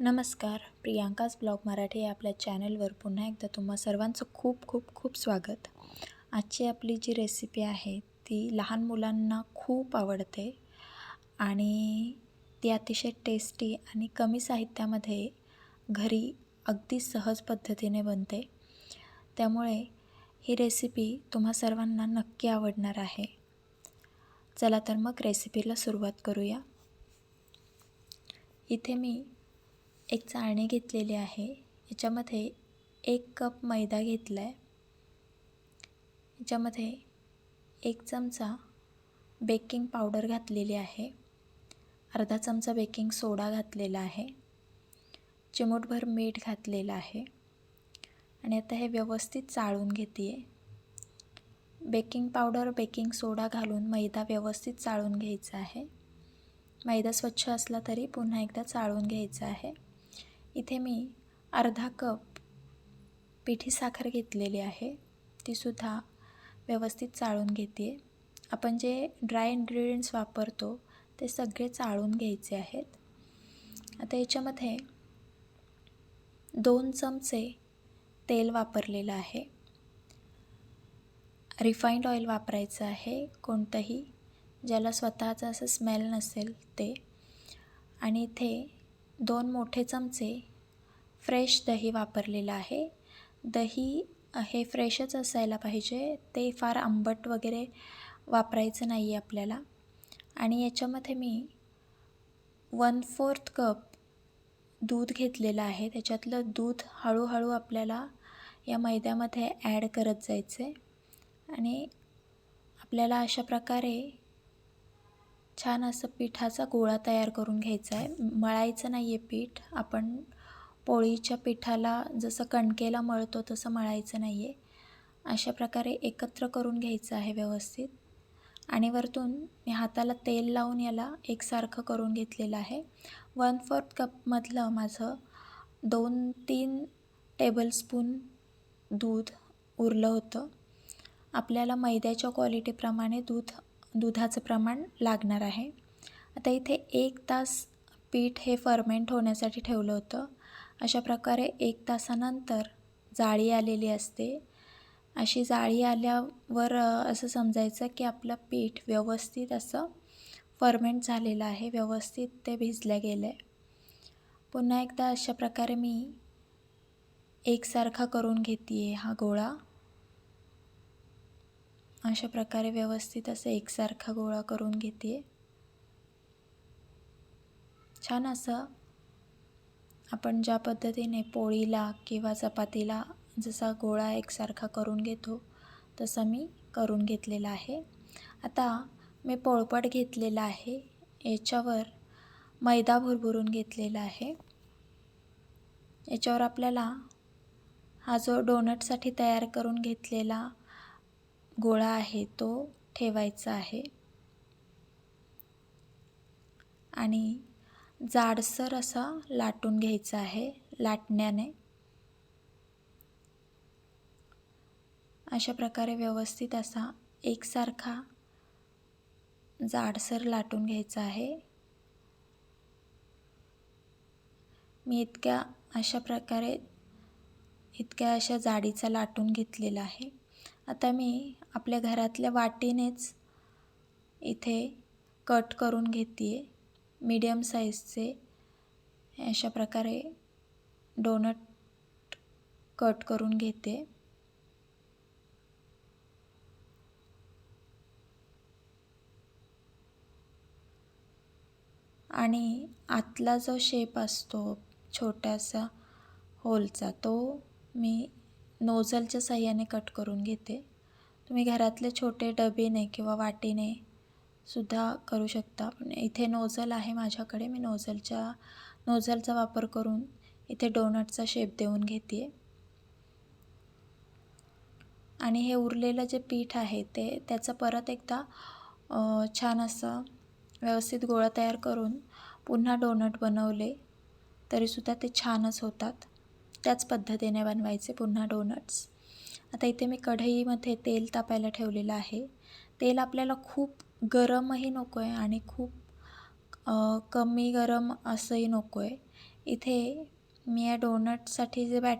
नमस्कार. प्रियांकाच ब्लॉग मराठी या आपल्या चॅनलवर. पुन्हा एकदा तुम्हा सर्वांचं खूप खूप खूप स्वागत. आजची आपली जी रेसिपी आहे ती लहान मुलांना खूप आवडते आणि ती अतिशय टेस्टी आणि कमी साहित्यामध्ये घरी अगदी सहज पद्धतीने बनते. त्यामुळे ही रेसिपी तुम्हा सर्वांना नक्की आवडणार आहे. चला तर मग रेसिपीला सुरुवात करूया. इथे मी एक चाळणी घेतलेली आहे. याच्यामध्ये एक कप मैदा घेतला आहे याच्यामध्ये एक चमचा बेकिंग पावडर घातलेली आहे. अर्धा चमचा बेकिंग सोडा घातलेला आहे. चिमूटभर मीठ घातलेलं आहे. आणि आता हे व्यवस्थित चाळून घेते आहे बेकिंग पावडर बेकिंग सोडा घालून मैदा व्यवस्थित चाळून घ्यायचा आहे. मैदा स्वच्छ असला तरी पुन्हा एकदा चाळून घ्यायचा आहे. इथे मी अर्धा कप पिठी साखर घेतलेली आहे. तीसुद्धा व्यवस्थित चाळून घेते. आहे आपण जे ड्राय इन्ग्रेडियंट्स वापरतो ते सगळे चाळून घ्यायचे आहेत. आता याच्यामध्ये दोन चमचे तेल वापरलेलं आहे. रिफाईंड ऑइल वापरायचं आहे. कोणतंही ज्याला स्वतःचं असं स्मेल नसेल ते. आणि इथे दोन मोठे चमचे फ्रेश दही वापरलेलं आहे. दही हे फ्रेशच असायला पाहिजे. ते फार आंबट वगैरे वापरायचं नाही आहे आपल्याला. आणि याच्यामध्ये मी वन फोर्थ कप दूध घेतलेलं आहे. त्याच्यातलं दूध हळूहळू आपल्याला या मैद्यामध्ये ॲड करत जायचं आहे आणि आपल्याला अशा प्रकारे छान असं पिठाचा गोळा तयार करून घ्यायचा आहे. मळायचं नाही आहे पीठ. आपण पोळीच्या पिठाला जसं कणकेला मळतो तसं मळायचं नाही आहे अशा प्रकारे एकत्र करून घ्यायचं आहे व्यवस्थित. आणि वरतून मी हाताला तेल लावून याला एकसारखं करून घेतलेलं आहे. वन फोर्थ कपमधलं माझं दोन तीन टेबलस्पून दूध उरलं होतं. आपल्याला मैद्याच्या क्वालिटीप्रमाणे दूध दुधाचं प्रमाण लागणार आहे. आता इथे एक तास पीठ हे फर्मेंट होण्यासाठी ठेवलं होतं. अशा प्रकारे एक तासानंतर जाळी आलेली असते. अशी जाळी आल्यावर असं समजायचं की आपलं पीठ व्यवस्थित असं फर्मेंट झालेलं आहे. व्यवस्थित ते भिजलं गेलं आहे पुन्हा एकदा अशा प्रकारे मी एकसारखा करून घेते आहे हा गोळा. अशा प्रकारे व्यवस्थित असं एकसारखा गोळा करून घेते. छान असं आपण ज्या पद्धतीने पोळीला किंवा चपातीला जसा गोळा एकसारखा करून घेतो तसं मी करून घेतलेला आहे. आता मी पोळपट घेतलेला आहे. याच्यावर मैदा भुरभुरून घेतलेला आहे. याच्यावर आपल्याला हा जो डोनटसाठी तयार करून घेतलेला गोळा आहे तो ठेवायचा आहे. आणि जाडसर असा लाटून घ्यायचा आहे लाटण्याने. अशा प्रकारे व्यवस्थित असा एकसारखा जाडसर लाटून घ्यायचा आहे. मी इतक्या अशा प्रकारे इतक्या अशा जाडीचा लाटून घेतलेला आहे. आता मी आपल्या घरातल्या वाटीनेच इथे कट करून घेते आहे मीडियम साईजचे अशा प्रकारे डोनट कट करून घेते. आणि आतला जो शेप असतो छोटासा होलचा तो मी नोझलच्या साह्याने कट करून घेते. तुम्ही घरातले छोटे डबेने किंवा वाटीने सुद्धा करू शकता. पण इथे नोझल आहे माझ्याकडे. मी नोझलच्या नोझलचा वापर करून इथे डोनटचा शेप देऊन घेते आणि हे उरलेलं जे पीठ आहे ते त्याचं परत एकदा छान असं व्यवस्थित गोळा तयार करून पुन्हा डोनट बनवले तरीसुद्धा ते छानच होतात. त्याच पद्धतीने बनवायचे पुन्हा डोनट्स आता इथे मी कढईमध्ये तेल तापायला ठेवलेलं आहे. तेल आपल्याला खूप गरमही नको आहे आणि खूप कमी गरम असंही नको आहे इथे मी या डोनटसाठी जे बॅट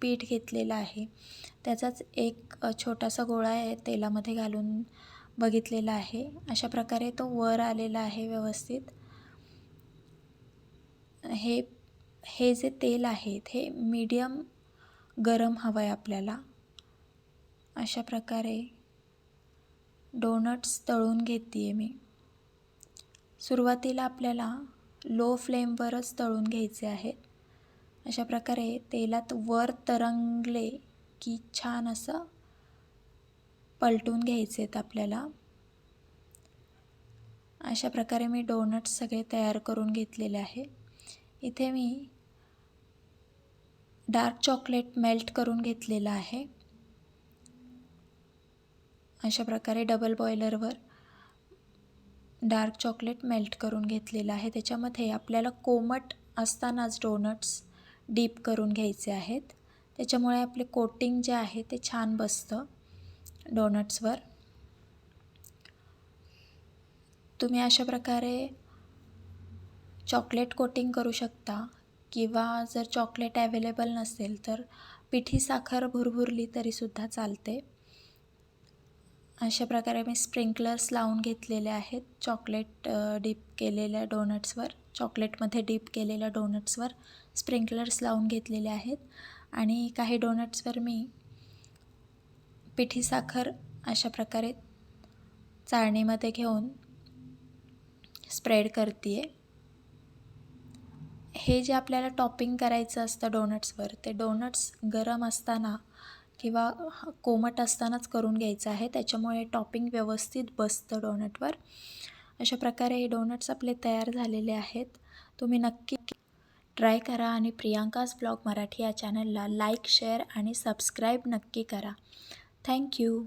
पीठ घेतलेलं आहे त्याचाच एक छोटासा गोळा आहे तेलामध्ये घालून बघितलेला आहे. अशा प्रकारे तो वर आलेला आहे व्यवस्थित. हे हे जे तेल आहे हे मीडियम गरम हवं आहे आपल्याला. अशा प्रकारे डोनट्स तळून घेते आहे मी. सुरुवातीला आपल्याला लो फ्लेमवरच तळून घ्यायचे आहेत. अशा प्रकारे तेलात वर तरंगले की छान असं पलटून घ्यायचे आहेत आपल्याला. अशा प्रकारे मी डोनट्स सगळे तयार करून घेतलेले आहे. इथे मी डार्क चॉकलेट मेल्ट करून घेतलेलं आहे. अशा प्रकारे डबल बॉयलरवर डार्क चॉकलेट मेल्ट करून घेतलेलं आहे. त्याच्यामध्ये आपल्याला कोमट असतानाच डोनट्स डीप करून घ्यायचे आहेत. त्याच्यामुळे आपले कोटिंग जे आहे ते छान बसतं डोनट्सवर. तुम्ही अशा प्रकारे चॉकलेट कोटिंग करू शकता. किंवा जर चॉकलेट ॲवेलेबल नसेल तर पिठी साखर भुरभुरली तरीसुद्धा चालते. अशा प्रकारे मी स्प्रिंकलर्स लावून घेतलेले आहेत. चॉकलेट डीप केलेल्या डोनट्सवर चॉकलेटमध्ये डीप केलेल्या डोनट्सवर स्प्रिंकलर्स लावून घेतलेले आहेत. आणि काही डोनट्सवर मी पिठी साखर अशा प्रकारे चाळणीमध्ये घेऊन स्प्रेड करते आहे हे जे आपल्याला टॉपिंग करायचं असतं डोनट्सवर ते डोनट्स गरम असताना किंवा कोमट असतानाच करून घ्यायचं आहे. त्याच्यामुळे टॉपिंग व्यवस्थित बसतं डोनटवर. अशा प्रकारे हे डोनट्स आपले तयार झालेले आहेत. तुम्ही नक्की ट्राय करा आणि प्रियांकाज ब्लॉग मराठी या चॅनलला लाईक शेअर आणि सबस्क्राईब नक्की करा. थँक्यू.